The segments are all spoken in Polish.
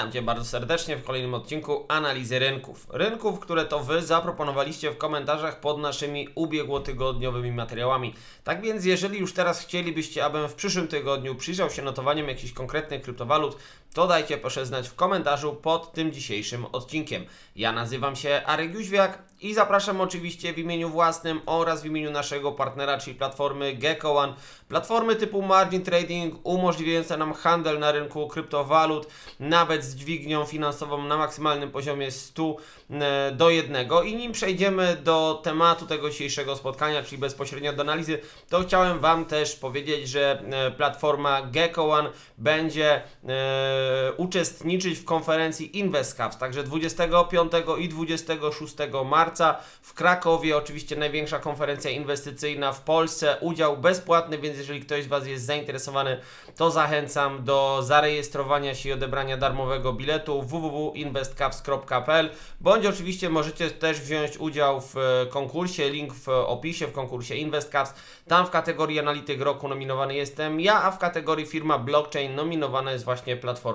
Witam Cię bardzo serdecznie w kolejnym odcinku analizy rynków. Rynków, które to Wy zaproponowaliście w komentarzach pod naszymi ubiegłotygodniowymi materiałami. Tak więc, jeżeli już teraz chcielibyście, abym w przyszłym tygodniu przyjrzał się notowaniom jakichś konkretnych kryptowalut, to dajcie proszę znać w komentarzu pod tym dzisiejszym odcinkiem. Ja nazywam się Arek Jóźwiak i zapraszam oczywiście w imieniu własnym oraz w imieniu naszego partnera, czyli platformy Gecko One, platformy typu margin trading umożliwiająca nam handel na rynku kryptowalut, nawet z dźwignią finansową na maksymalnym poziomie 100 e, do 1. I nim przejdziemy do tematu tego dzisiejszego spotkania, czyli bezpośrednio do analizy, to chciałem Wam też powiedzieć, że e, platforma Gecko One będzie e, uczestniczyć w konferencji InvestCaps, także 25 i 26 marca. W Krakowie, oczywiście największa konferencja inwestycyjna w Polsce, udział bezpłatny, więc jeżeli ktoś z Was jest zainteresowany, to zachęcam do zarejestrowania się i odebrania darmowego biletu www.investcaps.pl bądź oczywiście możecie też wziąć udział w e, konkursie, link w opisie w konkursie InvestCaps. Tam w kategorii analityk roku nominowany jestem ja, a w kategorii firma blockchain nominowana jest właśnie platforma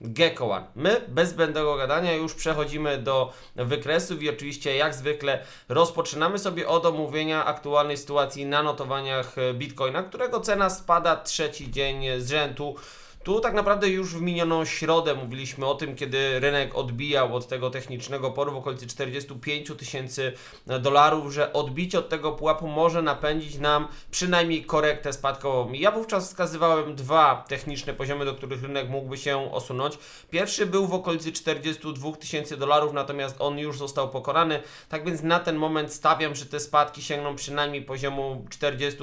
Gecko One. My bez zbędnego gadania już przechodzimy do wykresów i oczywiście jak zwykle rozpoczynamy sobie od omówienia aktualnej sytuacji na notowaniach e, Bitcoina, którego cena spada trzeci dzień z rzędu. Tu tak naprawdę już w minioną środę mówiliśmy o tym, kiedy rynek odbijał od tego technicznego poru w okolicy 45 tysięcy dolarów, że odbicie od tego pułapu może napędzić nam przynajmniej korektę spadkową. Ja wówczas wskazywałem dwa techniczne poziomy, do których rynek mógłby się osunąć. Pierwszy był w okolicy 42 tysięcy dolarów, natomiast on już został pokonany. Tak więc na ten moment stawiam, że te spadki sięgną przynajmniej poziomu 40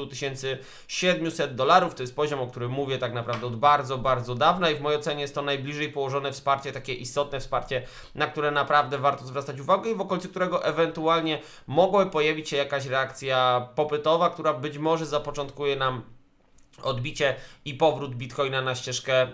700 dolarów. To jest poziom, o którym mówię tak naprawdę od bardzo, bardzo dawna i w mojej ocenie jest to najbliżej położone wsparcie, takie istotne wsparcie, na które naprawdę warto zwracać uwagę i w okolicy którego ewentualnie mogłaby pojawić się jakaś reakcja popytowa, która być może zapoczątkuje nam odbicie i powrót Bitcoina na ścieżkę e,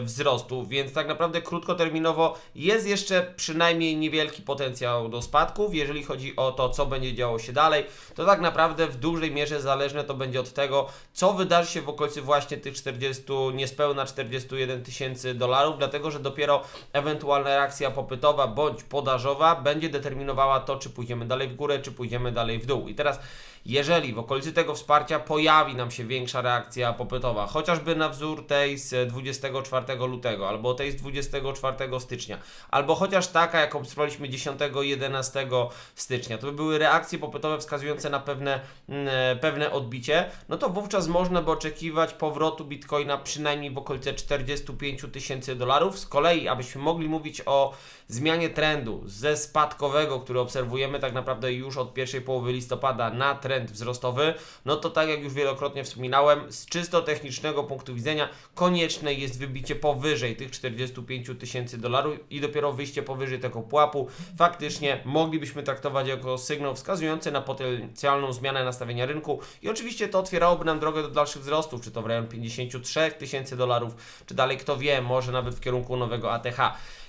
wzrostu, więc tak naprawdę krótkoterminowo jest jeszcze przynajmniej niewielki potencjał do spadków. Jeżeli chodzi o to, co będzie działo się dalej, to tak naprawdę w dużej mierze zależne to będzie od tego, co wydarzy się w okolicy właśnie tych 40, niespełna 41 tysięcy dolarów, dlatego że dopiero ewentualna reakcja popytowa bądź podażowa będzie determinowała to, czy pójdziemy dalej w górę, czy pójdziemy dalej w dół. I teraz jeżeli w okolicy tego wsparcia pojawi nam się większa reakcja popytowa, chociażby na wzór tej z 24 lutego, albo tej z 24 stycznia, albo chociaż taka, jak obserwowaliśmy 10-11 stycznia, to by były reakcje popytowe wskazujące na pewne, mm, pewne odbicie, no to wówczas można by oczekiwać powrotu Bitcoina przynajmniej w okolice 45 tysięcy dolarów. Z kolei, abyśmy mogli mówić o zmianie trendu ze spadkowego, który obserwujemy tak naprawdę już od pierwszej połowy listopada na trend wzrostowy, no to tak jak już wielokrotnie wspominałem, z czysto technicznego punktu widzenia konieczne jest wybicie powyżej tych 45 tysięcy dolarów i dopiero wyjście powyżej tego pułapu faktycznie moglibyśmy traktować jako sygnał wskazujący na potencjalną zmianę nastawienia rynku i oczywiście to otwierałoby nam drogę do dalszych wzrostów, czy to w rejon 53 tysięcy dolarów, czy dalej kto wie, może nawet w kierunku nowego ATH.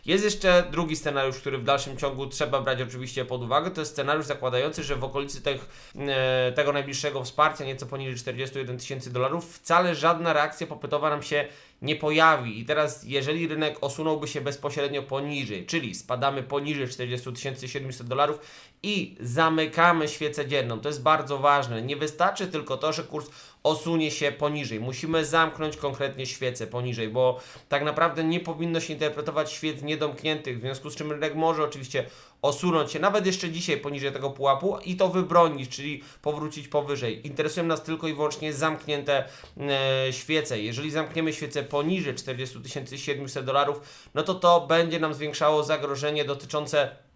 Jest jeszcze drugi scenariusz, który w dalszym ciągu trzeba brać oczywiście pod uwagę. To jest scenariusz zakładający, że w okolicy tych, e, tego najbliższego wsparcia, nieco poniżej 41 tysięcy dolarów, wcale żadna reakcja popytowa nam się nie pojawi. I teraz, jeżeli rynek osunąłby się bezpośrednio poniżej, czyli spadamy poniżej 40 700 dolarów i zamykamy świecę dzienną, to jest bardzo ważne. Nie wystarczy tylko to, że kurs osunie się poniżej. Musimy zamknąć konkretnie świecę poniżej, bo tak naprawdę nie powinno się interpretować świec niedomkniętych, w związku z czym rynek może oczywiście osunąć się nawet jeszcze dzisiaj poniżej tego pułapu i to wybronić, czyli powrócić powyżej. Interesują nas tylko i wyłącznie zamknięte e, świece. Jeżeli zamkniemy świecę poniżej 40 700 dolarów, no to to będzie nam zwiększało zagrożenie dotyczące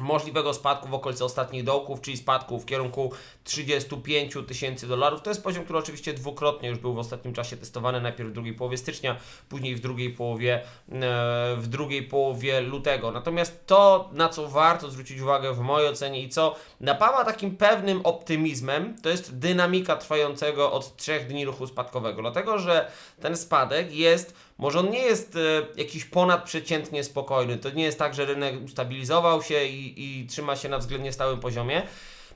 możliwego spadku w okolicy ostatnich dołków, czyli spadku w kierunku 35 tysięcy dolarów. To jest poziom, który oczywiście dwukrotnie już był w ostatnim czasie testowany, najpierw w drugiej połowie stycznia, później w drugiej połowie, e, w drugiej połowie lutego. Natomiast to, na co warto zwrócić uwagę w mojej ocenie i co napawa takim pewnym optymizmem, to jest dynamika trwającego od trzech dni ruchu spadkowego, dlatego że ten spadek jest może on nie jest e, jakiś ponadprzeciętnie spokojny. To nie jest tak, że rynek ustabilizował się i, i trzyma się na względnie stałym poziomie.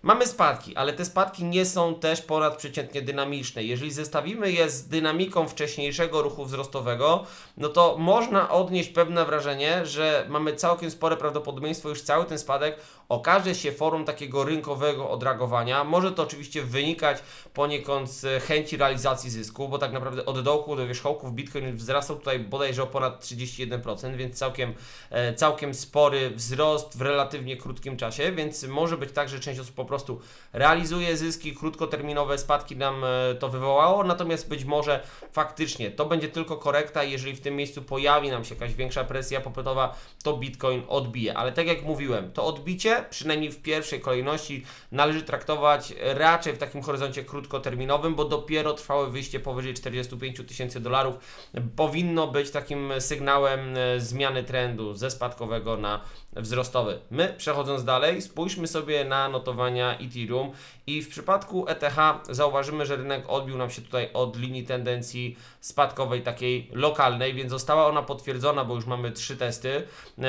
Mamy spadki, ale te spadki nie są też ponadprzeciętnie dynamiczne. Jeżeli zestawimy je z dynamiką wcześniejszego ruchu wzrostowego, no to można odnieść pewne wrażenie, że mamy całkiem spore prawdopodobieństwo, iż cały ten spadek okaże się formą takiego rynkowego odragowania. Może to oczywiście wynikać poniekąd z chęci realizacji zysku, bo tak naprawdę od dołku do wierzchołków Bitcoin wzrastał tutaj bodajże o ponad 31%, więc całkiem, e, całkiem spory wzrost w relatywnie krótkim czasie, więc może być tak, że część osób po prostu realizuje zyski, krótkoterminowe spadki nam e, to wywołało, natomiast być może faktycznie to będzie tylko korekta, jeżeli w tym miejscu pojawi nam się jakaś większa presja popytowa, to Bitcoin odbije. Ale tak jak mówiłem, to odbicie, przynajmniej w pierwszej kolejności, należy traktować raczej w takim horyzoncie krótkoterminowym, bo dopiero trwałe wyjście powyżej 45 tysięcy dolarów powinno być takim sygnałem e, zmiany trendu ze spadkowego na wzrostowy. My, przechodząc dalej, spójrzmy sobie na notowania Ethereum i w przypadku ETH zauważymy, że rynek odbił nam się tutaj od linii tendencji spadkowej takiej lokalnej, więc została ona potwierdzona, bo już mamy trzy testy.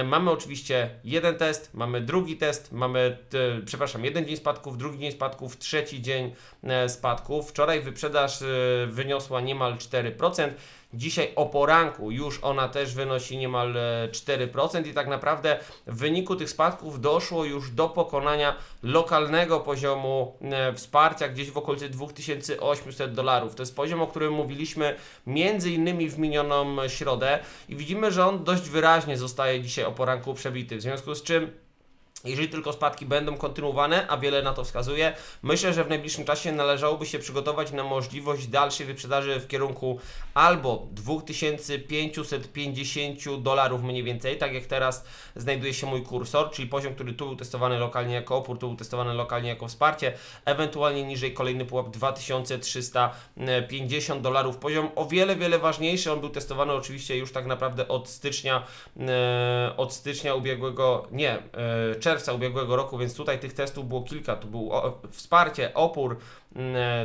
Mamy oczywiście jeden test, mamy drugi test, mamy, e, przepraszam, jeden dzień spadków, drugi dzień spadków, trzeci dzień e, spadków. Wczoraj wyprzedaż e, wyniosła niemal 4%. Dzisiaj o poranku już ona też wynosi niemal e, 4% i tak naprawdę w wyniku tych spadków doszło już do pokonania lokalnego poziomu e, wsparcia gdzieś w okolicy 2800 dolarów. To jest poziom, o którym mówiliśmy między innymi w minioną środę i widzimy, że on dość wyraźnie zostaje dzisiaj o poranku przebity. W związku z czym jeżeli tylko spadki będą kontynuowane, a wiele na to wskazuje, myślę, że w najbliższym czasie należałoby się przygotować na możliwość dalszej wyprzedaży w kierunku albo 2550 dolarów mniej więcej, tak jak teraz znajduje się mój kursor, czyli poziom, który tu był testowany lokalnie jako opór, tu był testowany lokalnie jako wsparcie, ewentualnie niżej kolejny pułap 2350 dolarów. Poziom o wiele, wiele ważniejszy, on był testowany oczywiście już tak naprawdę od stycznia, e, od stycznia ubiegłego, nie, e, czerwca ubiegłego roku, więc tutaj tych testów było kilka. Tu był o, wsparcie, opór,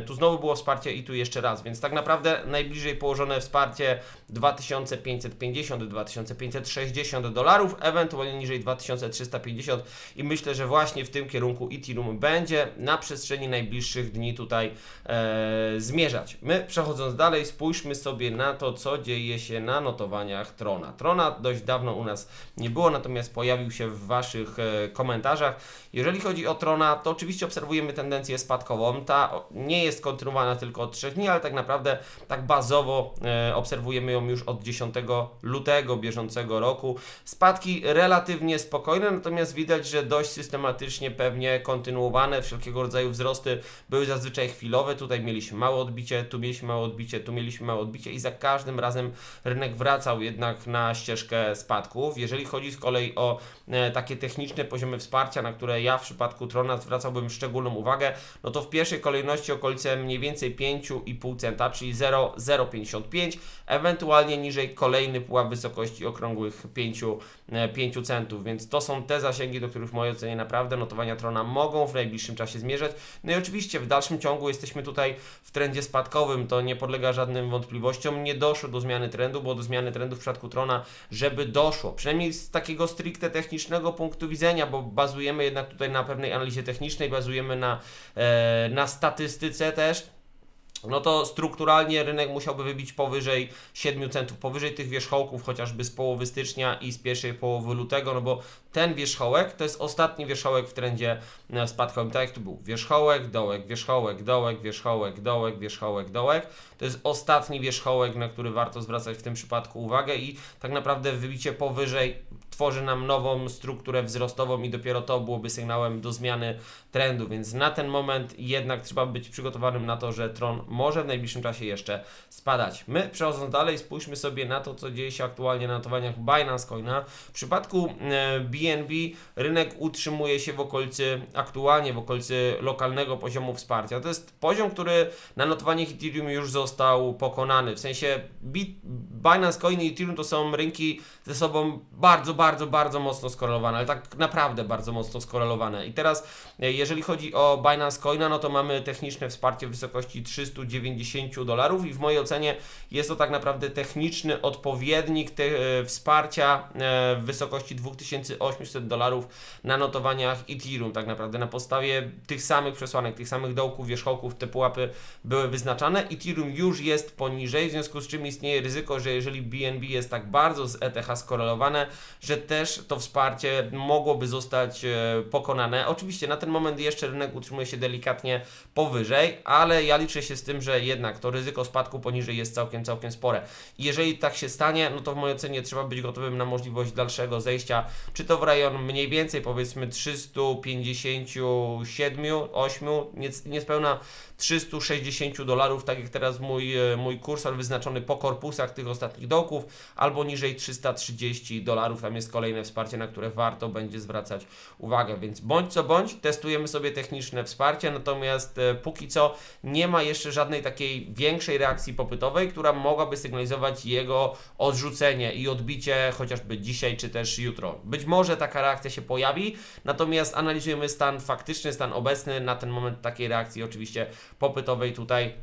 tu znowu było wsparcie i tu jeszcze raz, więc tak naprawdę najbliżej położone wsparcie 2550-2560 dolarów, ewentualnie niżej 2350 i myślę, że właśnie w tym kierunku Ethereum będzie na przestrzeni najbliższych dni tutaj e, zmierzać. My przechodząc dalej, spójrzmy sobie na to, co dzieje się na notowaniach Trona. Trona dość dawno u nas nie było, natomiast pojawił się w Waszych e, komentarzach. Jeżeli chodzi o Trona, to oczywiście obserwujemy tendencję spadkową. Ta nie jest kontynuowana tylko od 3 dni, ale tak naprawdę tak bazowo e, obserwujemy ją już od 10 lutego bieżącego roku. Spadki relatywnie spokojne, natomiast widać, że dość systematycznie pewnie kontynuowane. Wszelkiego rodzaju wzrosty były zazwyczaj chwilowe. Tutaj mieliśmy małe odbicie, tu mieliśmy małe odbicie, tu mieliśmy małe odbicie i za każdym razem rynek wracał jednak na ścieżkę spadków. Jeżeli chodzi z kolei o e, takie techniczne poziomy wsparcia, na które ja w przypadku Trona zwracałbym szczególną uwagę, no to w pierwszej kolejności okolice mniej więcej 5,5 centa, czyli 0,055, ewentualnie niżej kolejny pułap wysokości okrągłych 5, e, 5 centów, więc to są te zasięgi, do których w mojej ocenie naprawdę notowania Trona mogą w najbliższym czasie zmierzać. No i oczywiście w dalszym ciągu jesteśmy tutaj w trendzie spadkowym, to nie podlega żadnym wątpliwościom, nie doszło do zmiany trendu, bo do zmiany trendu w przypadku Trona, żeby doszło, przynajmniej z takiego stricte technicznego punktu widzenia, bo bazujemy jednak tutaj na pewnej analizie technicznej, bazujemy na, e, na statystyce też, no to strukturalnie rynek musiałby wybić powyżej 7 centów, powyżej tych wierzchołków, chociażby z połowy stycznia i z pierwszej połowy lutego, no bo ten wierzchołek to jest ostatni wierzchołek w trendzie e, spadkowym, tak jak tu był, wierzchołek, dołek, wierzchołek, dołek, wierzchołek, dołek, wierzchołek, dołek, to jest ostatni wierzchołek, na który warto zwracać w tym przypadku uwagę i tak naprawdę wybicie powyżej tworzy nam nową strukturę wzrostową i dopiero to byłoby sygnałem do zmiany trendu, więc na ten moment jednak trzeba być przygotowanym na to, że Tron może w najbliższym czasie jeszcze spadać. My przechodząc dalej, spójrzmy sobie na to, co dzieje się aktualnie na notowaniach Binance Coina. W przypadku e, BNB rynek utrzymuje się w okolicy, aktualnie w okolicy lokalnego poziomu wsparcia. To jest poziom, który na notowaniach Ethereum już został pokonany. W sensie Binance Coin i Ethereum to są rynki ze sobą bardzo, bardzo, bardzo mocno skorelowane, ale tak naprawdę bardzo mocno skorelowane. I teraz, e, jeżeli chodzi o Binance Coina, no to mamy techniczne wsparcie w wysokości 390 dolarów i w mojej ocenie jest to tak naprawdę techniczny odpowiednik e, wsparcia e, w wysokości 2800 dolarów na notowaniach Ethereum. Tak naprawdę na podstawie tych samych przesłanek, tych samych dołków, wierzchołków te pułapy były wyznaczane. Ethereum już jest poniżej, w związku z czym istnieje ryzyko, że jeżeli BNB jest tak bardzo z ETH skorelowane, że też to wsparcie mogłoby zostać e, pokonane. Oczywiście na ten moment jeszcze rynek utrzymuje się delikatnie powyżej, ale ja liczę się z tym, że jednak to ryzyko spadku poniżej jest całkiem, całkiem spore. Jeżeli tak się stanie, no to w mojej ocenie trzeba być gotowym na możliwość dalszego zejścia, czy to w rejon mniej więcej powiedzmy 357, 8, niespełna 360 dolarów, tak jak teraz mój, e, mój kursor wyznaczony po korpusach tych ostatnich dołków, albo niżej 330 dolarów, tam jest kolejne wsparcie, na które warto będzie zwracać uwagę, więc bądź co bądź, testujemy sobie techniczne wsparcie, natomiast e, póki co nie ma jeszcze żadnej takiej większej reakcji popytowej, która mogłaby sygnalizować jego odrzucenie i odbicie chociażby dzisiaj czy też jutro. Być może taka reakcja się pojawi, natomiast analizujemy stan faktyczny, stan obecny, na ten moment takiej reakcji oczywiście popytowej tutaj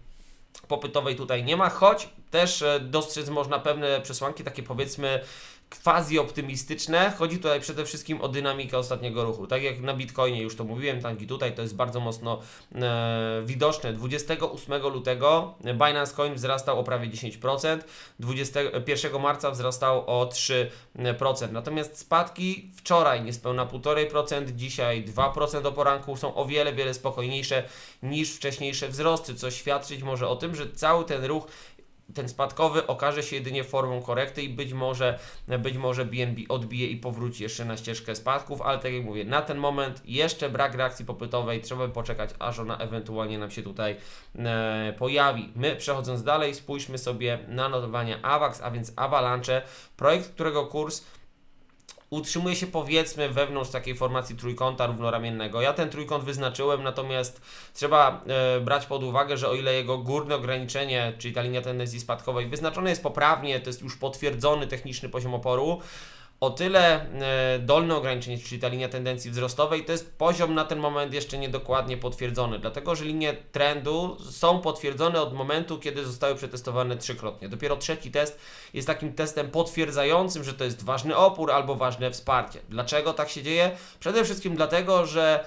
popytowej tutaj nie ma, choć też e, dostrzec można pewne przesłanki, takie powiedzmy quasi optymistyczne. Chodzi tutaj przede wszystkim o dynamikę ostatniego ruchu. Tak jak na Bitcoinie już to mówiłem, tak i tutaj to jest bardzo mocno e, widoczne. 28 lutego Binance Coin wzrastał o prawie 10%, 21 marca wzrastał o 3%. Natomiast spadki wczoraj niespełna 1,5%, dzisiaj 2% o poranku są o wiele, wiele spokojniejsze niż wcześniejsze wzrosty, co świadczyć może o tym, że cały ten ruch ten spadkowy okaże się jedynie formą korekty i być może, być może BNB odbije i powróci jeszcze na ścieżkę spadków, ale tak jak mówię, na ten moment jeszcze brak reakcji popytowej, trzeba poczekać, aż ona ewentualnie nam się tutaj e, pojawi. My przechodząc dalej, spójrzmy sobie na notowania AVAX, a więc Avalanche, projekt, którego kurs utrzymuje się powiedzmy wewnątrz takiej formacji trójkąta równoramiennego. Ja ten trójkąt wyznaczyłem, natomiast trzeba e, brać pod uwagę, że o ile jego górne ograniczenie, czyli ta linia tendencji spadkowej wyznaczone jest poprawnie, to jest już potwierdzony techniczny poziom oporu, o tyle e, dolne ograniczenie, czyli ta linia tendencji wzrostowej, to jest poziom na ten moment jeszcze niedokładnie potwierdzony, dlatego że linie trendu są potwierdzone od momentu, kiedy zostały przetestowane trzykrotnie. Dopiero trzeci test jest takim testem potwierdzającym, że to jest ważny opór albo ważne wsparcie. Dlaczego tak się dzieje? Przede wszystkim dlatego, że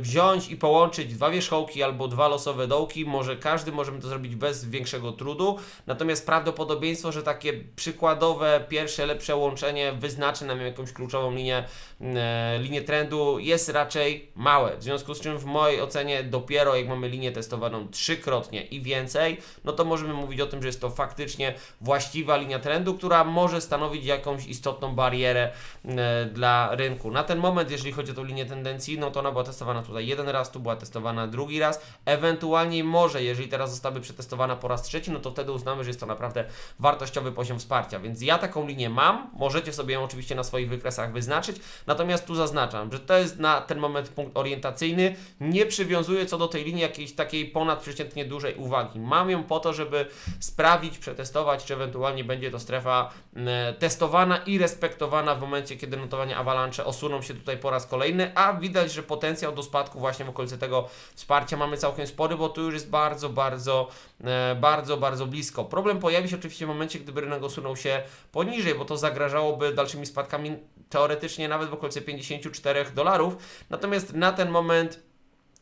wziąć i połączyć dwa wierzchołki albo dwa losowe dołki, może każdy możemy to zrobić bez większego trudu, natomiast prawdopodobieństwo, że takie przykładowe, pierwsze lepsze łączenie wyznaczy nam jakąś kluczową linię, e, linię trendu jest raczej małe, w związku z czym w mojej ocenie dopiero jak mamy linię testowaną trzykrotnie i więcej, no to możemy mówić o tym, że jest to faktycznie właściwa linia trendu, która może stanowić jakąś istotną barierę e, dla rynku. Na ten moment, jeżeli chodzi o tą linię tendencji, no to ona była tutaj jeden raz, tu była testowana drugi raz, ewentualnie może, jeżeli teraz zostałaby przetestowana po raz trzeci, no to wtedy uznamy, że jest to naprawdę wartościowy poziom wsparcia, więc ja taką linię mam, możecie sobie ją oczywiście na swoich wykresach wyznaczyć, natomiast tu zaznaczam, że to jest na ten moment punkt orientacyjny, nie przywiązuję co do tej linii jakiejś takiej ponadprzeciętnie dużej uwagi, mam ją po to, żeby sprawdzić, przetestować, czy ewentualnie będzie to strefa e, testowana i respektowana w momencie, kiedy notowania Avalanche osuną się tutaj po raz kolejny, a widać, że potencjał do spadku właśnie w okolicy tego wsparcia mamy całkiem spory, bo tu już jest bardzo, bardzo, e, bardzo, bardzo blisko. Problem pojawi się oczywiście w momencie, gdyby rynek osunął się poniżej, bo to zagrażałoby dalszymi spadkami teoretycznie nawet w okolicy 54 dolarów. Natomiast na ten moment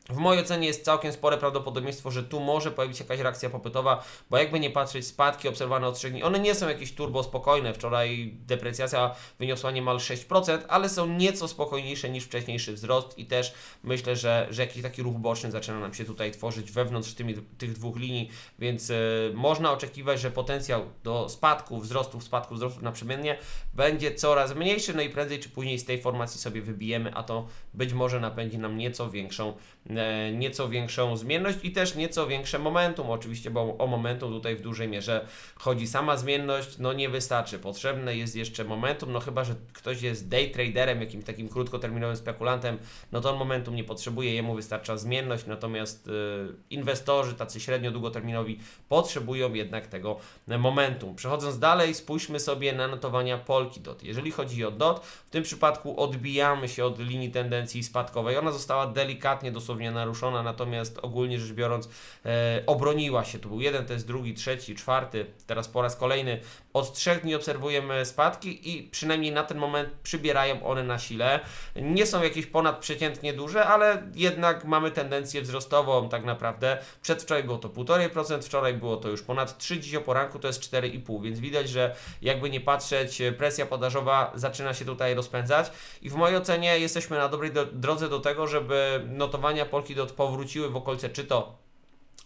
w mojej ocenie jest całkiem spore prawdopodobieństwo, że tu może pojawić się jakaś reakcja popytowa, bo jakby nie patrzeć, spadki obserwowane od 3 dni, one nie są jakieś turbo spokojne. Wczoraj deprecjacja wyniosła niemal 6%, ale są nieco spokojniejsze niż wcześniejszy wzrost i też myślę, że, że jakiś taki ruch boczny zaczyna nam się tutaj tworzyć wewnątrz tymi, tych dwóch linii, więc yy, można oczekiwać, że potencjał do spadku, wzrostów, spadków, wzrostów naprzemiennie będzie coraz mniejszy, no i prędzej czy później z tej formacji sobie wybijemy, a to być może napędzi nam nieco większą nieco większą zmienność i też nieco większe momentum, oczywiście, bo o momentum tutaj w dużej mierze chodzi. Sama zmienność, no nie wystarczy, potrzebne jest jeszcze momentum, no chyba, że ktoś jest day traderem, jakimś takim krótkoterminowym spekulantem, no to on momentum nie potrzebuje, jemu wystarcza zmienność, natomiast y, inwestorzy, tacy średnio długoterminowi, potrzebują jednak tego e, momentum. Przechodząc dalej, spójrzmy sobie na notowania Polkadot. Jeżeli chodzi o DOT, w tym przypadku odbijamy się od linii tendencji spadkowej. Ona została delikatnie dosłownie naruszona, natomiast ogólnie rzecz biorąc e, obroniła się. Tu był jeden test, drugi, trzeci, czwarty, teraz po raz kolejny. Od trzech dni obserwujemy spadki i przynajmniej na ten moment przybierają one na sile. Nie są jakieś ponadprzeciętnie duże, ale jednak mamy tendencję wzrostową tak naprawdę. Przedwczoraj było to 1,5%, wczoraj było to już ponad 3, dziś o poranku to jest 4,5%, więc widać, że jakby nie patrzeć, presja podażowa zaczyna się tutaj rozpędzać i w mojej ocenie jesteśmy na dobrej do, drodze do tego, żeby notowania Polkadot powróciły w okolice czy to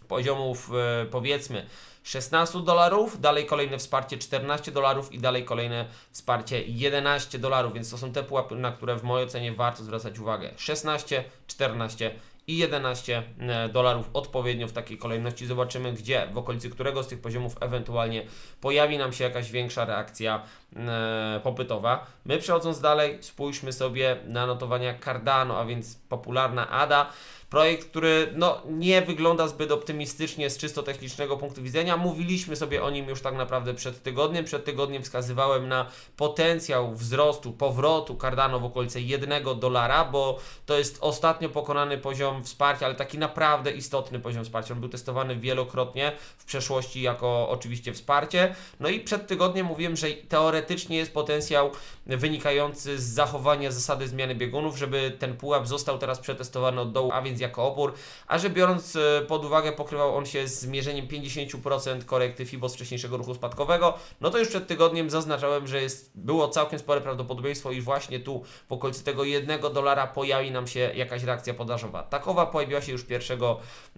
poziomów e, powiedzmy 16 dolarów, dalej kolejne wsparcie 14 dolarów i dalej kolejne wsparcie 11 dolarów, więc to są te pułapy, na które w mojej ocenie warto zwracać uwagę. 16, 14 i 11 e, dolarów odpowiednio w takiej kolejności. Zobaczymy, gdzie, w okolicy którego z tych poziomów ewentualnie pojawi nam się jakaś większa reakcja e, popytowa. My przechodząc dalej, spójrzmy sobie na notowania Cardano, a więc popularna ADA. Projekt, który no, nie wygląda zbyt optymistycznie z czysto technicznego punktu widzenia. Mówiliśmy sobie o nim już tak naprawdę przed tygodniem. Przed tygodniem wskazywałem na potencjał wzrostu, powrotu Cardano w okolice 1 dolara, bo to jest ostatnio pokonany poziom wsparcia, ale taki naprawdę istotny poziom wsparcia. On był testowany wielokrotnie w przeszłości jako oczywiście wsparcie. No i przed tygodniem mówiłem, że teoretycznie jest potencjał wynikający z zachowania zasady zmiany biegunów, żeby ten pułap został teraz przetestowany od dołu, a więc jako opór, a że biorąc e, pod uwagę pokrywał on się z mierzeniem 50% korekty FIBO z wcześniejszego ruchu spadkowego, no to już przed tygodniem zaznaczałem, że jest, było całkiem spore prawdopodobieństwo i właśnie tu w okolicy tego 1 dolara pojawi nam się jakaś reakcja podażowa. Takowa pojawiła się już 1,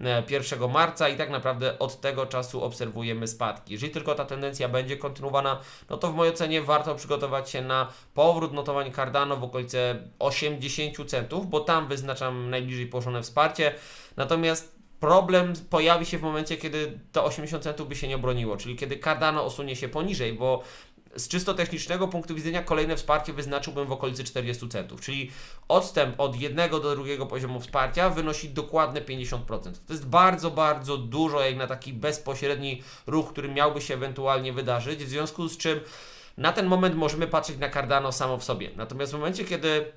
e, 1 marca i tak naprawdę od tego czasu obserwujemy spadki. Jeżeli tylko ta tendencja będzie kontynuowana, no to w mojej ocenie warto przygotować się na powrót notowań Cardano w okolice 80 centów, bo tam wyznaczam najbliżej położone wsparcie. Natomiast problem pojawi się w momencie, kiedy to 80 centów by się nie obroniło, czyli kiedy Cardano osunie się poniżej, bo z czysto technicznego punktu widzenia kolejne wsparcie wyznaczyłbym w okolicy 40 centów, czyli odstęp od jednego do drugiego poziomu wsparcia wynosi dokładne 50%. To jest bardzo, bardzo dużo jak na taki bezpośredni ruch, który miałby się ewentualnie wydarzyć, w związku z czym na ten moment możemy patrzeć na Cardano samo w sobie. Natomiast w momencie, kiedy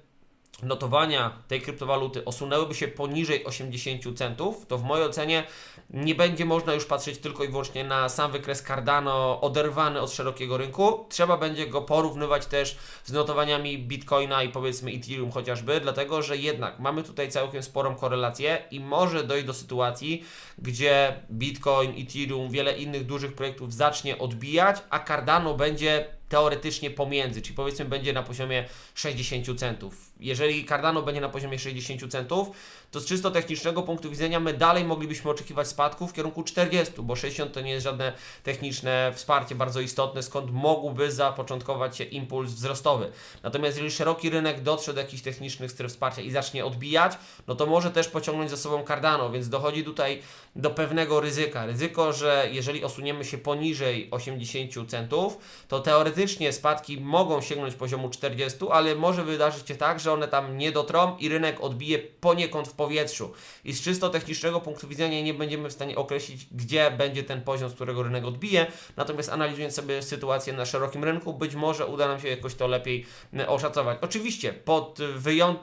notowania tej kryptowaluty osunęłyby się poniżej 80 centów, to w mojej ocenie nie będzie można już patrzeć tylko i wyłącznie na sam wykres Cardano oderwany od szerokiego rynku. Trzeba będzie go porównywać też z notowaniami Bitcoina i powiedzmy Ethereum chociażby, dlatego że jednak mamy tutaj całkiem sporą korelację i może dojść do sytuacji, gdzie Bitcoin, Ethereum, wiele innych dużych projektów zacznie odbijać, a Cardano będzie teoretycznie pomiędzy, czyli powiedzmy będzie na poziomie 60 centów. Jeżeli Cardano będzie na poziomie 60 centów, to z czysto technicznego punktu widzenia my dalej moglibyśmy oczekiwać spadków w kierunku 40, bo 60 to nie jest żadne techniczne wsparcie bardzo istotne, skąd mógłby zapoczątkować się impuls wzrostowy. Natomiast jeżeli szeroki rynek dotrze do jakichś technicznych stref wsparcia i zacznie odbijać, no to może też pociągnąć za sobą Cardano, więc dochodzi tutaj do pewnego ryzyka. Ryzyko, że jeżeli osuniemy się poniżej 80 centów, to teoretycznie spadki mogą sięgnąć poziomu 40, ale może wydarzyć się tak, że one tam nie dotrą i rynek odbije poniekąd w powietrzu. I z czysto technicznego punktu widzenia nie będziemy w stanie określić, gdzie będzie ten poziom, z którego rynek odbije. Natomiast analizując sobie sytuację na szerokim rynku, być może uda nam się jakoś to lepiej e, oszacować. Oczywiście pod,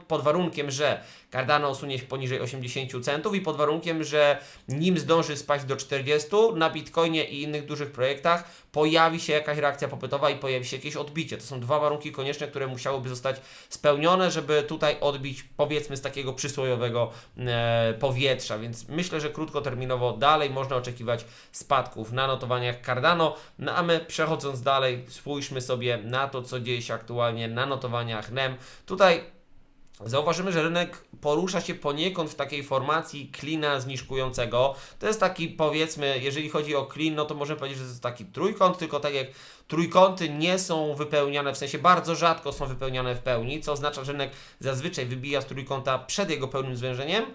pod warunkiem, że Cardano osunie się poniżej 80 centów i pod warunkiem, że nim zdąży spaść do 40, na Bitcoinie i innych dużych projektach pojawi się jakaś reakcja popytowa i pojawi się jakieś odbicie. To są dwa warunki konieczne, które musiałyby zostać spełnione, żeby tutaj odbić powiedzmy z takiego przysłowiowego e, powietrza, więc myślę, że krótkoterminowo dalej można oczekiwać spadków na notowaniach Cardano, no a my przechodząc dalej spójrzmy sobie na to, co dzieje się aktualnie na notowaniach NEM. Tutaj Zauważymy, że rynek porusza się poniekąd w takiej formacji klina zniżkującego. To jest taki, powiedzmy, jeżeli chodzi o klin, no to możemy powiedzieć, że to jest taki trójkąt, tylko tak jak trójkąty nie są wypełniane, w sensie bardzo rzadko są wypełniane w pełni, co oznacza, że rynek zazwyczaj wybija z trójkąta przed jego pełnym zwężeniem.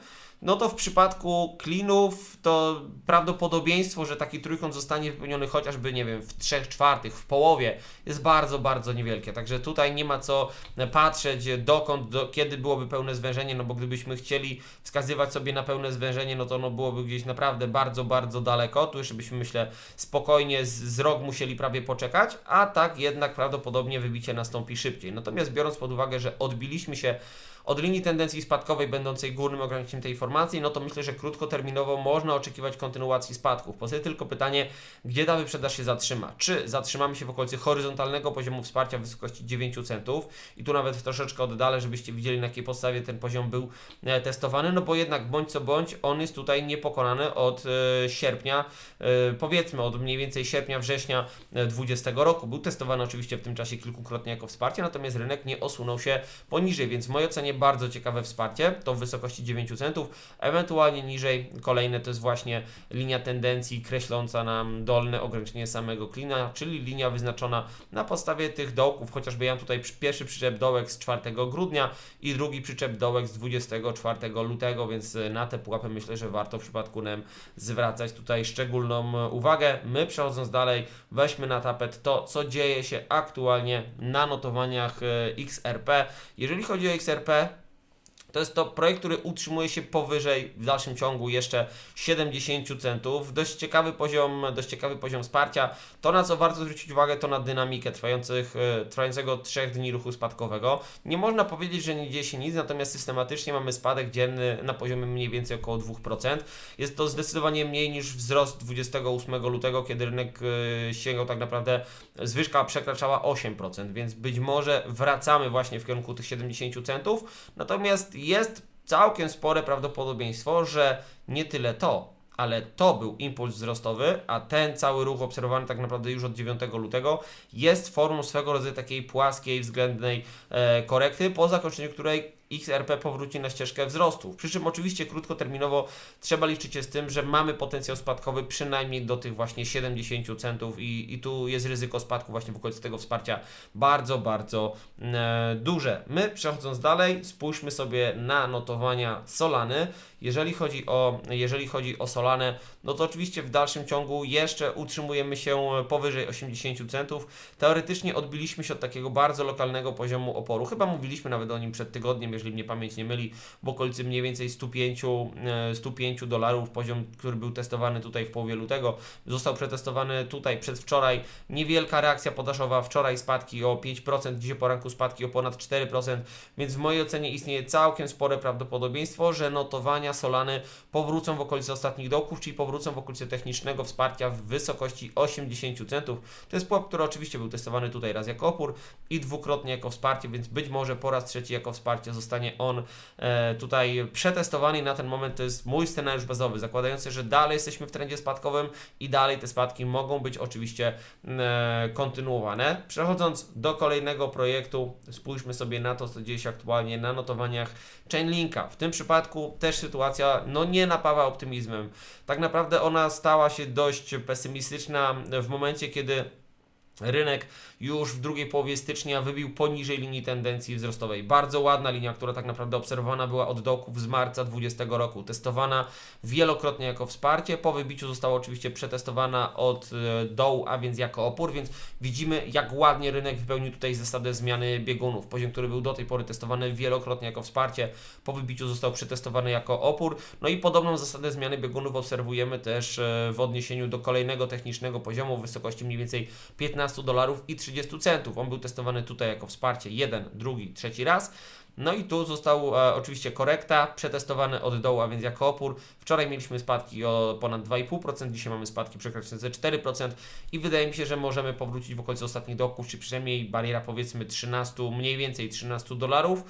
No to w przypadku cleanów to prawdopodobieństwo, że taki trójkąt zostanie wypełniony chociażby, nie wiem, w 3 czwartych, w połowie, jest bardzo, bardzo niewielkie. Także tutaj nie ma co patrzeć dokąd, do, kiedy byłoby pełne zwężenie, no bo gdybyśmy chcieli wskazywać sobie na pełne zwężenie, no to ono byłoby gdzieś naprawdę bardzo, bardzo daleko. Tu jeszcze byśmy, myślę, spokojnie z, z rok musieli prawie poczekać, a tak jednak prawdopodobnie wybicie nastąpi szybciej. Natomiast biorąc pod uwagę, że odbiliśmy się od linii tendencji spadkowej będącej górnym ograniczeniem tej formacji, no to myślę, że krótkoterminowo można oczekiwać kontynuacji spadków. Pozostaje tylko pytanie, gdzie ta wyprzedaż się zatrzyma? Czy zatrzymamy się w okolicy horyzontalnego poziomu wsparcia w wysokości 9 centów i tu nawet troszeczkę oddalę, żebyście widzieli na jakiej podstawie ten poziom był e, testowany, no bo jednak bądź co bądź on jest tutaj niepokonany od e, sierpnia, e, powiedzmy od mniej więcej sierpnia, września e, 20 roku. Był testowany oczywiście w tym czasie kilkukrotnie jako wsparcie, natomiast rynek nie osunął się poniżej, więc w mojej ocenie bardzo ciekawe wsparcie, to w wysokości 9 centów, ewentualnie niżej kolejne to jest właśnie linia tendencji kreśląca nam dolne ograniczenie samego klina, czyli linia wyznaczona na podstawie tych dołków, chociażby ja mam tutaj pierwszy przyczep dołek z 4 grudnia i drugi przyczep dołek z 24 lutego, więc e, na te pułapy myślę, że warto w przypadku NEM zwracać tutaj szczególną e, uwagę. My przechodząc dalej, weźmy na tapet to, co dzieje się aktualnie na notowaniach e, XRP. Jeżeli chodzi o XRP, to jest to projekt, który utrzymuje się powyżej w dalszym ciągu jeszcze 70 centów. Dość ciekawy poziom, dość ciekawy poziom wsparcia. To na co warto zwrócić uwagę to na dynamikę trwających, e, trwającego 3 dni ruchu spadkowego. Nie można powiedzieć, że nie dzieje się nic, natomiast systematycznie mamy spadek dzienny na poziomie mniej więcej około 2%. Jest to zdecydowanie mniej niż wzrost 28 lutego, kiedy rynek e, sięgał tak naprawdę, zwyżka przekraczała 8%, więc być może wracamy właśnie w kierunku tych 70 centów. Natomiast jest całkiem spore prawdopodobieństwo, że nie tyle to, ale to był impuls wzrostowy, a ten cały ruch obserwowany tak naprawdę już od 9 lutego jest formą swego rodzaju takiej płaskiej, względnej e, korekty, po zakończeniu której XRP powróci na ścieżkę wzrostu. Przy czym oczywiście krótkoterminowo trzeba liczyć się z tym, że mamy potencjał spadkowy przynajmniej do tych właśnie 70 centów i, i tu jest ryzyko spadku właśnie w okolicy tego wsparcia bardzo, bardzo e, duże. My przechodząc dalej, spójrzmy sobie na notowania Solany. Jeżeli chodzi o, jeżeli chodzi o Solanę, no to oczywiście w dalszym ciągu jeszcze utrzymujemy się powyżej 80 centów. Teoretycznie odbiliśmy się od takiego bardzo lokalnego poziomu oporu. Chyba mówiliśmy nawet o nim przed tygodniem, jeżeli mnie pamięć nie myli, w okolicy mniej więcej 105, e, 105 dolarów, poziom, który był testowany tutaj w połowie lutego. Został przetestowany tutaj przedwczoraj. Niewielka reakcja podażowa, wczoraj spadki o 5%, dzisiaj poranku spadki o ponad 4%, więc w mojej ocenie istnieje całkiem spore prawdopodobieństwo, że notowania Solany powrócą w okolicy ostatnich dołków, czyli powrócą w okolicy technicznego wsparcia w wysokości 80 centów. To jest pułap, który oczywiście był testowany tutaj raz jako opór i dwukrotnie jako wsparcie, więc być może po raz trzeci jako wsparcie zostanie on e, tutaj przetestowany na ten moment to jest mój scenariusz bazowy, zakładający, że dalej jesteśmy w trendzie spadkowym i dalej te spadki mogą być oczywiście e, kontynuowane. Przechodząc do kolejnego projektu, spójrzmy sobie na to, co dzieje się aktualnie na notowaniach Chainlinka. W tym przypadku też sytuacja no nie napawa optymizmem. Tak naprawdę ona stała się dość pesymistyczna w momencie, kiedy Rynek już w drugiej połowie stycznia wybił poniżej linii tendencji wzrostowej. Bardzo ładna linia, która tak naprawdę obserwowana była od dołków z marca 2020 roku. Testowana wielokrotnie jako wsparcie. Po wybiciu została oczywiście przetestowana od e, dołu, a więc jako opór, więc widzimy jak ładnie rynek wypełnił tutaj zasadę zmiany biegunów. Poziom, który był do tej pory testowany wielokrotnie jako wsparcie, po wybiciu został przetestowany jako opór. No i podobną zasadę zmiany biegunów obserwujemy też e, w odniesieniu do kolejnego technicznego poziomu w wysokości mniej więcej 15 dolarów i 30 centów. On był testowany tutaj jako wsparcie jeden, drugi, trzeci raz. No i tu został e, oczywiście korekta, przetestowany od dołu, a więc jako opór. Wczoraj mieliśmy spadki o ponad 2,5%, dzisiaj mamy spadki przekraczające 4% i wydaje mi się, że możemy powrócić w okolicy ostatnich dołków, czy przynajmniej bariera powiedzmy 13, mniej więcej 13 dolarów.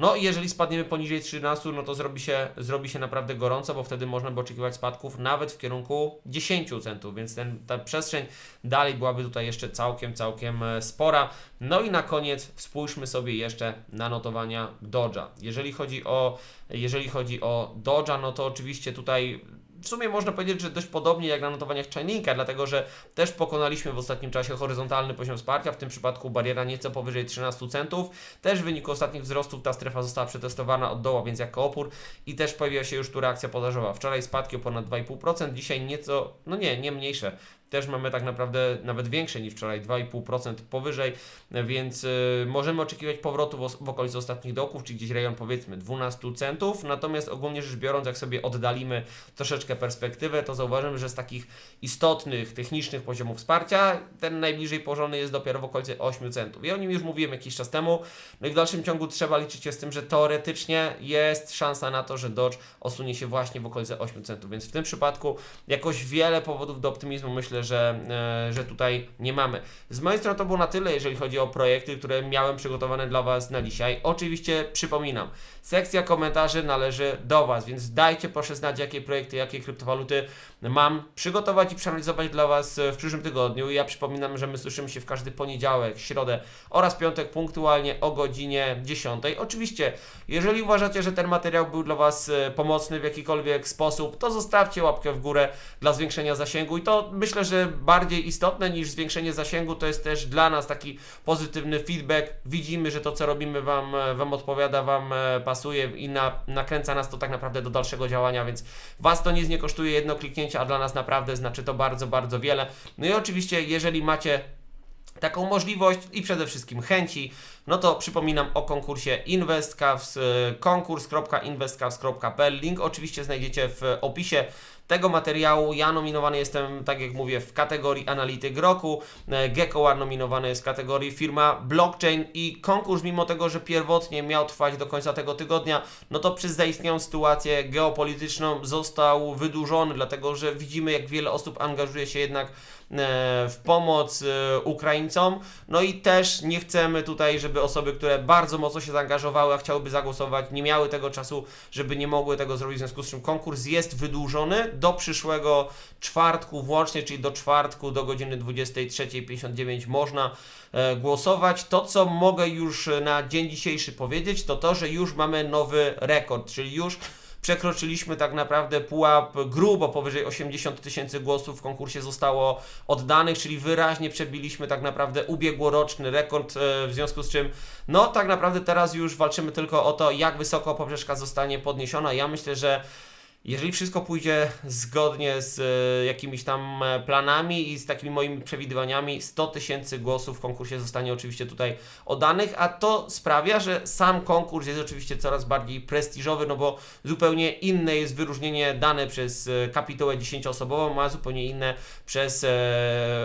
No i jeżeli spadniemy poniżej 13, no to zrobi się, zrobi się naprawdę gorąco, bo wtedy można by oczekiwać spadków nawet w kierunku 10 centów, więc ten, ta przestrzeń dalej byłaby tutaj jeszcze całkiem, całkiem e, spora. No i na koniec spójrzmy sobie jeszcze na notowania Dodge'a. Jeżeli chodzi o, jeżeli chodzi o Dodge'a, no to oczywiście tutaj w sumie można powiedzieć, że dość podobnie jak na notowaniach Chainlinka, dlatego że też pokonaliśmy w ostatnim czasie horyzontalny poziom wsparcia, w tym przypadku bariera nieco powyżej 13 centów. Też w wyniku ostatnich wzrostów ta strefa została przetestowana od doła, więc jako opór i też pojawiła się już tu reakcja podażowa. Wczoraj spadki o ponad 2,5%, dzisiaj nieco, no nie, nie mniejsze. Też mamy tak naprawdę nawet większe niż wczoraj, 2,5% powyżej, więc y, możemy oczekiwać powrotu w, w okolicy ostatnich dołków, czyli gdzieś rejon powiedzmy 12 centów. Natomiast ogólnie rzecz biorąc, jak sobie oddalimy troszeczkę perspektywę, to zauważymy, że z takich istotnych, technicznych poziomów wsparcia ten najbliżej położony jest dopiero w okolicy 8 centów. Ja o nim już mówiłem jakiś czas temu. No i w dalszym ciągu trzeba liczyć się z tym, że teoretycznie jest szansa na to, że Dodge osunie się właśnie w okolicy 8 centów. Więc w tym przypadku jakoś wiele powodów do optymizmu myślę, że, e, że tutaj nie mamy. Z mojej strony to było na tyle, jeżeli chodzi o projekty, które miałem przygotowane dla Was na dzisiaj. Oczywiście przypominam, sekcja komentarzy należy do Was, więc dajcie proszę znać, jakie projekty, jakie kryptowaluty mam przygotować i przeanalizować dla Was w przyszłym tygodniu. Ja przypominam, że my słyszymy się w każdy poniedziałek, środę oraz piątek punktualnie o godzinie 10. Oczywiście, jeżeli uważacie, że ten materiał był dla Was e, pomocny w jakikolwiek sposób, to zostawcie łapkę w górę dla zwiększenia zasięgu i to myślę, że bardziej istotne niż zwiększenie zasięgu to jest też dla nas taki pozytywny feedback. Widzimy, że to co robimy Wam, wam odpowiada, Wam e, pasuje i na, nakręca nas to tak naprawdę do dalszego działania, więc Was to nic nie kosztuje jedno kliknięcie, a dla nas naprawdę znaczy to bardzo, bardzo wiele. No i oczywiście, jeżeli macie taką możliwość i przede wszystkim chęci, no to przypominam o konkursie InvestCavs, y, konkurs.investcavs.pl. Link oczywiście znajdziecie w opisie tego materiału. Ja nominowany jestem, tak jak mówię, w kategorii Analityk Roku. E, Gecko nominowany jest w kategorii firma Blockchain i konkurs, mimo tego, że pierwotnie miał trwać do końca tego tygodnia, no to przez zaistniałą sytuację geopolityczną został wydłużony, dlatego że widzimy, jak wiele osób angażuje się jednak e, w pomoc e, Ukraińcom. No i też nie chcemy tutaj, żeby osoby, które bardzo mocno się zaangażowały, a chciałyby zagłosować, nie miały tego czasu, żeby nie mogły tego zrobić, w związku z czym konkurs jest wydłużony do przyszłego czwartku włącznie, czyli do czwartku do godziny 23.59 można e, głosować. To, co mogę już na dzień dzisiejszy powiedzieć, to to, że już mamy nowy rekord, czyli już przekroczyliśmy tak naprawdę pułap grubo powyżej 80 tysięcy głosów w konkursie zostało oddanych, czyli wyraźnie przebiliśmy tak naprawdę ubiegłoroczny rekord, e, w związku z czym no tak naprawdę teraz już walczymy tylko o to, jak wysoko poprzeczka zostanie podniesiona. Ja myślę, że jeżeli wszystko pójdzie zgodnie z e, jakimiś tam e, planami i z takimi moimi przewidywaniami, 100 tysięcy głosów w konkursie zostanie oczywiście tutaj oddanych, a to sprawia, że sam konkurs jest oczywiście coraz bardziej prestiżowy, no bo zupełnie inne jest wyróżnienie dane przez e, kapitułę 10-osobową, a zupełnie inne przez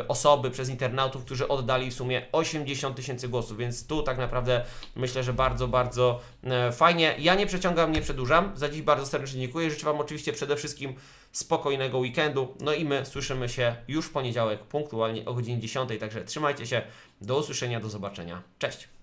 osoby, przez internautów, którzy oddali w sumie 80 tysięcy głosów, więc tu tak naprawdę myślę, że bardzo, bardzo fajnie. Ja nie przeciągam, nie przedłużam. Za dziś bardzo serdecznie dziękuję. Życzę Wam oczywiście przede wszystkim spokojnego weekendu. No i my słyszymy się już w poniedziałek punktualnie o godzinie 10. Także trzymajcie się. Do usłyszenia, do zobaczenia. Cześć.